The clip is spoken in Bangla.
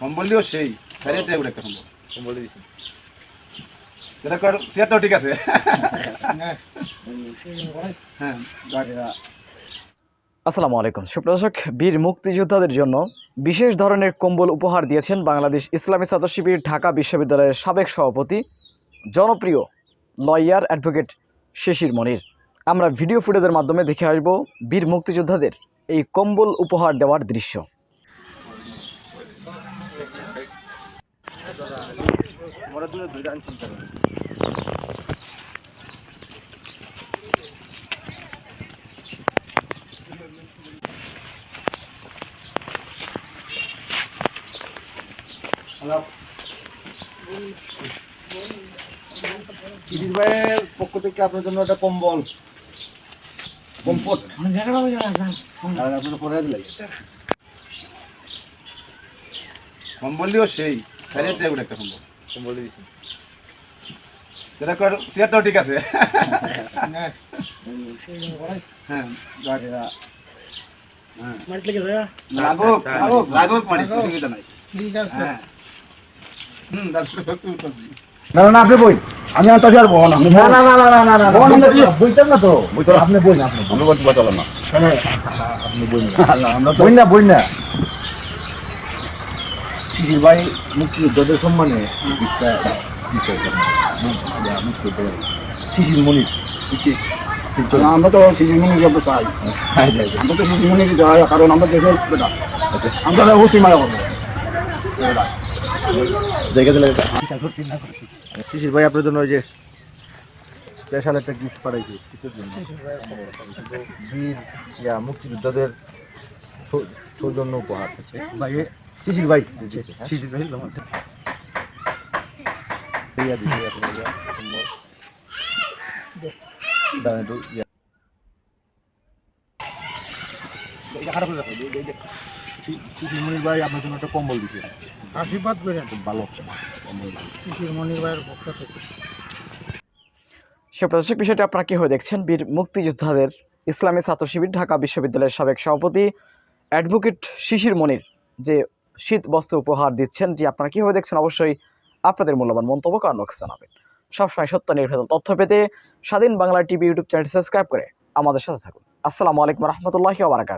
কম্বলিও সেই একটা এটা কর ঠিক আছে। হ্যাঁ আসসালামু আলাইকুম। সুপ্রদর্শক বীর মুক্তিযোদ্ধাদের জন্য বিশেষ ধরনের কম্বল উপহার দিয়েছেন বাংলাদেশ ইসলামী ছাত্র শিবির ঢাকা বিশ্ববিদ্যালয়ের সাবেক সভাপতি জনপ্রিয় লয়ার অ্যাডভোকেট শিশির মনির। আমরা ভিডিও ফুটেজের মাধ্যমে দেখে আসব বীর মুক্তিযোদ্ধাদের এই কম্বল উপহার দেওয়ার দৃশ্য। ভাইয়ের পক্ষ থেকে আপনার জন্য একটা কম্বল। আপনার পরে দিলাই কম্বলিও সেই। সাইডে একটা কম্বল। এটা কর চেয়ারটাও ঠিক আছে। হ্যাঁ লাগুক লাগুক লাগুক মানে অসুবিধা নাই। হ্যাঁ। হুম দাদু করতেছি না না আপনি বই। আমি আর তাছি আর বল আপনি না না না না না না বইতেন না তো বই আপনি বই না আপনি আমরা বলতে পারলাম না। আপনি বই না। আমরা বই না বই না। শিশির ভাই মুক্তিযোদ্ধাদের সম্মানে একটা বিষয় মুক্তিযোদ্ধা শিশির মনির আমরা তো সিজিমনি যাব চাই। আমরা তো সিজিমনি যাই কারণ আমরা দেশের বেটা। আমরা অবশ্যই মায়া করব। জায়গা দিলে শিশির ভাই আপনার জন্য ওই যে স্পেশাল একটা গিফট পাঠাইছি। জন্য? বীর ইয়া মুক্তিযোদ্ধাদের সৌজন্য উপহার। ভাই শিশির ভাই শিশির ভাই আপনার হয়ে শিশির মনির ভাই জন্য একটা কম্বল দিছে। আশীর্বাদ করেন। খুব ভালো কম্বল শিশির মনির ভাইয়ের পক্ষ থেকে। সুপ্রদর্শক বিষয়টি আপনারা কীভাবে দেখছেন? বীর মুক্তিযোদ্ধাদের ইসলামী ছাত্র শিবির ঢাকা বিশ্ববিদ্যালয়ের সাবেক সভাপতি অ্যাডভোকেট শিশির মনির যে শীত বস্ত্র উপহার দিচ্ছেন, যে আপনারা কীভাবে দেখছেন, অবশ্যই আপনাদের মূল্যবান মন্তব্য কারণ জানাবেন। সবসময় সত্য নির্ভেদ তথ্য পেতে Swadhin Bangla TV YouTube channel subscribe করে আমাদের সাথে থাকুন। আসসালামু আলাইকুম রহমতুল্লাহি ওবরাকাত